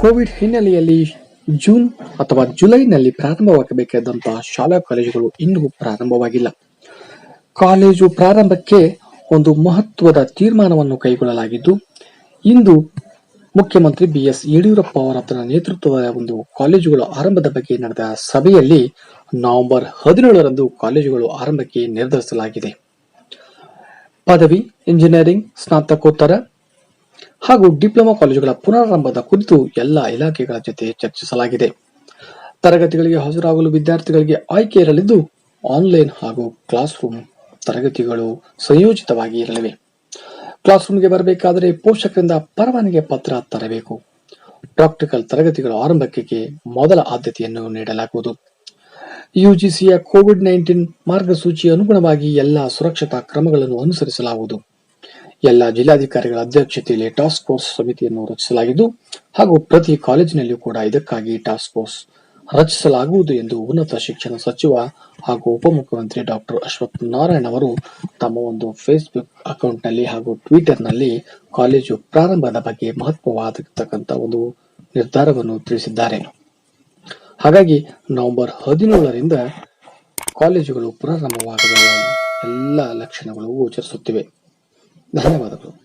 Covid ಹಿನ್ನೆಲೆಯಲ್ಲಿ June ಅಥವಾ ಜುಲೈನಲ್ಲಿ ಪ್ರಾರಂಭವಾಗಬೇಕಾದಂತಹ ಶಾಲಾ ಕಾಲೇಜುಗಳು ಇನ್ನೂ ಪ್ರಾರಂಭವಾಗಿಲ್ಲ. ಕಾಲೇಜು ಪ್ರಾರಂಭಕ್ಕೆ ಒಂದು ಮಹತ್ವದ ತೀರ್ಮಾನವನ್ನು ಕೈಗೊಳ್ಳಲಾಗಿದ್ದು, ಇಂದು ಮುಖ್ಯಮಂತ್ರಿ ಬಿ ಎಸ್ ಯಡಿಯೂರಪ್ಪ ಅವರ ನೇತೃತ್ವದ ಒಂದು ಕಾಲೇಜುಗಳ ಆರಂಭದ ಬಗ್ಗೆ ನಡೆದ ಸಭೆಯಲ್ಲಿ ನವೆಂಬರ್ ಹದಿನೇಳರಂದು ಕಾಲೇಜುಗಳು ಆರಂಭಕ್ಕೆ ನಿರ್ಧರಿಸಲಾಗಿದೆ. ಪದವಿ ಇಂಜಿನಿಯರಿಂಗ್ ಸ್ನಾತಕೋತ್ತರ ಹಾಗೂ ಡಿಪ್ಲೊಮಾ ಕಾಲೇಜುಗಳ ಪುನರಾರಂಭದ ಕುರಿತು ಎಲ್ಲ ಇಲಾಖೆಗಳ ಜೊತೆ ಚರ್ಚಿಸಲಾಗಿದೆ. ತರಗತಿಗಳಿಗೆ ಹಾಜರಾಗಲು ವಿದ್ಯಾರ್ಥಿಗಳಿಗೆ ಆಯ್ಕೆ ಇರಲಿದ್ದು ಆನ್ಲೈನ್ ಹಾಗೂ ಕ್ಲಾಸ್ ರೂಮ್ ತರಗತಿಗಳು ಸಂಯೋಜಿತವಾಗಿ ಇರಲಿವೆ. ಕ್ಲಾಸ್ ರೂಮ್ಗೆ ಬರಬೇಕಾದರೆ ಪೋಷಕರಿಂದ ಪರವಾನಗಿ ಪತ್ರ ತರಬೇಕು. ಪ್ರಾಕ್ಟಿಕಲ್ ತರಗತಿಗಳ ಆರಂಭಕ್ಕೆ ಮೊದಲ ಆದ್ಯತೆಯನ್ನು ನೀಡಲಾಗುವುದು. ಯುಜಿಸಿಯ ಕೋವಿಡ್ ನೈನ್ಟೀನ್ ಮಾರ್ಗಸೂಚಿ ಅನುಗುಣವಾಗಿ ಎಲ್ಲ ಸುರಕ್ಷತಾ ಕ್ರಮಗಳನ್ನು ಅನುಸರಿಸಲಾಗುವುದು. ಎಲ್ಲ ಜಿಲ್ಲಾಧಿಕಾರಿಗಳ ಅಧ್ಯಕ್ಷತೆಯಲ್ಲಿ ಟಾಸ್ಕ್ ಫೋರ್ಸ್ ಸಮಿತಿಯನ್ನು ರಚಿಸಲಾಗಿದ್ದು, ಹಾಗೂ ಪ್ರತಿ ಕಾಲೇಜಿನಲ್ಲಿಯೂ ಕೂಡ ಇದಕ್ಕಾಗಿ ಟಾಸ್ಕ್ ಫೋರ್ಸ್ ರಚಿಸಲಾಗುವುದು ಎಂದು ಉನ್ನತ ಶಿಕ್ಷಣ ಸಚಿವ ಹಾಗೂ ಉಪಮುಖ್ಯಮಂತ್ರಿ ಡಾಕ್ಟರ್ ಅಶ್ವಥ್ ನಾರಾಯಣ್ ಅವರು ತಮ್ಮ ಒಂದು ಫೇಸ್ಬುಕ್ ಅಕೌಂಟ್ನಲ್ಲಿ ಹಾಗೂ ಟ್ವಿಟರ್ನಲ್ಲಿ ಕಾಲೇಜು ಪ್ರಾರಂಭದ ಬಗ್ಗೆ ಮಹತ್ವವಾಗಿರ್ತಕ್ಕಂಥ ಒಂದು ನಿರ್ಧಾರವನ್ನು ತಿಳಿಸಿದ್ದಾರೆ. ಹಾಗಾಗಿ ನವೆಂಬರ್ ಹದಿನೇಳರಿಂದ ಕಾಲೇಜುಗಳು ಪ್ರಾರಂಭವಾಗುವ ಎಲ್ಲ ಲಕ್ಷಣಗಳು ಗೋಚರಿಸುತ್ತಿವೆ. ಧನ್ಯವಾದಗಳು.